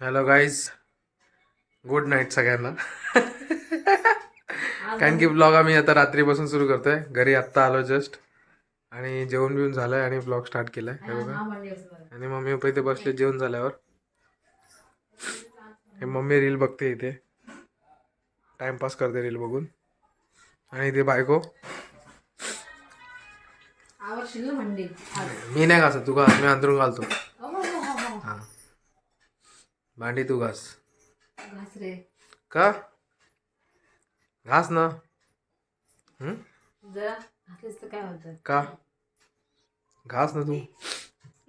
Hello guys good night सगळ्यांना. कारण की ब्लॉग आम्ही आता रात्रीपासून सुरू करतोय. घरी आत्ता आलो जस्ट आणि जेवण बिवून झालंय आणि ब्लॉग स्टार्ट केलाय. हे बघा. आणि मम्मी पप्पा इथे बसले जेवण झाल्यावर. हे मम्मी रील बघते इथे. टाइमपास करते रील बघून. आणि इथे बायको. मी नाही घासत. तू घास. मी अंतरून घालतो. भांडी तू घास. घास रे. का? घास ना. काय होतं? का? घास ना तू.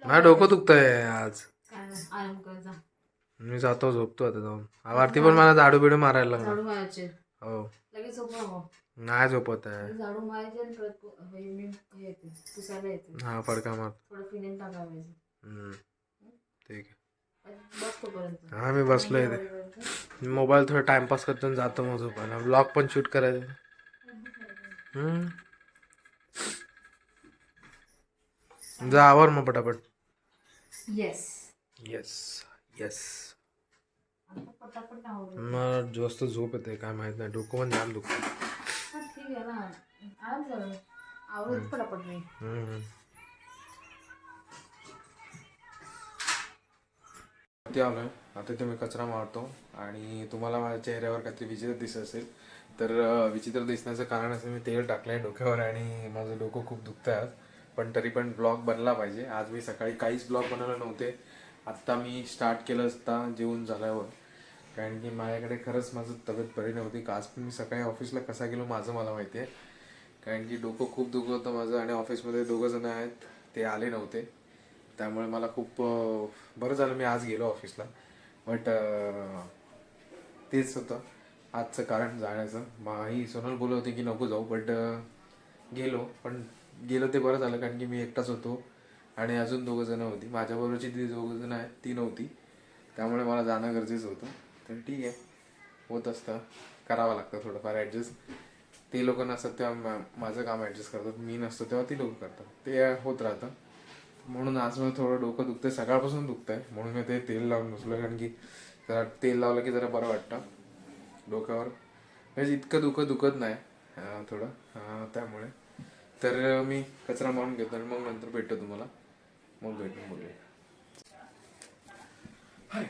माझं डोकं दुखतंय आज. काय नाही आराम कर जा. मी जातो झोपतो आता जाऊन. आवारती पण मला झाडू बिडू मारायला लागला. झाडू मारायचे. हो. लगेच झोप नको. नाही झोपत आहे. झाडू मारायचे आणि परत पु- हे पुसायला येते. फडका मार. थोडं फिनेल. ठीक आहे. हा मी बसलो इथे. मोबाईल थोडं टाइमपास करतो जातो मग झोपायला. ब्लॉग पण शूट करायचं. जा आवर मग पटापट. येस येस येस मला जास्त झोप येते काय माहीत नाही. डोकं पण जाम दुखतं ठीक आहे ना. आराम पटापट मी. ते आलो आहे आता इथे मी कचरा मारतो आणि तुम्हाला माझ्या चेहऱ्यावर काहीतरी विचित्र दिसत असेल. तर विचित्र दिसण्याचं कारण असं मी तेल टाकलं आहे डोक्यावर आणि माझं डोकं खूप दुखतं आज. पण तरी पण ब्लॉग बनला पाहिजे. आज मी सकाळी काहीच ब्लॉग बनवले नव्हते. आत्ता मी स्टार्ट केलं असता जेवून झाल्यावर. कारण की माझ्याकडे खरंच माझं तब्येत बरी नव्हती. का आज पण मी सकाळी ऑफिसला कसा गेलो माझं मला माहिती आहे कारण की डोकं खूप दुखत होतं माझं आणि ऑफिसमध्ये दोघं जण आहेत ते आले नव्हते. त्यामुळे मला खूप बरं झालं मी आज गेलो ऑफिसला. बट तेच होतं. आजचं कारण जाण्याचं. माही सोनल बोलत होती की नको जाऊ बट गेलो. पण गेलो ते बरं झालं कारण की मी एकटाच होतो. आणि अजून दोघं जण होती. माझ्याबरोबरची ती दोघं जण आहेत ती नव्हती. त्यामुळे मला जाणं गरजेचं होतं. तर ठीक आहे. होत असतं. करावं लागतं थोडंफार ॲडजस्ट ते लोक नसतात तेव्हा माझं काम ॲडजस्ट करतात. मी नसतो तेव्हा ती लोक करतात. ते होत राहतं. म्हणून आज मला थोडं डोकं दुखतंय. सकाळपासून दुखतंय. म्हणून मी ते तेल लावून बसलो कारण की जरा तेल लावलं की जरा बरं वाटतं डोक्यावर. म्हणजे इतकं दुखत दुखत नाही थोडं. त्यामुळे. तर मी कचरा मारून घेतो आणि मग नंतर भेटतो तुम्हाला. मग भेटून बोलूया हाय.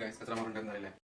काय कचरा मारून टाकून झालेला आहे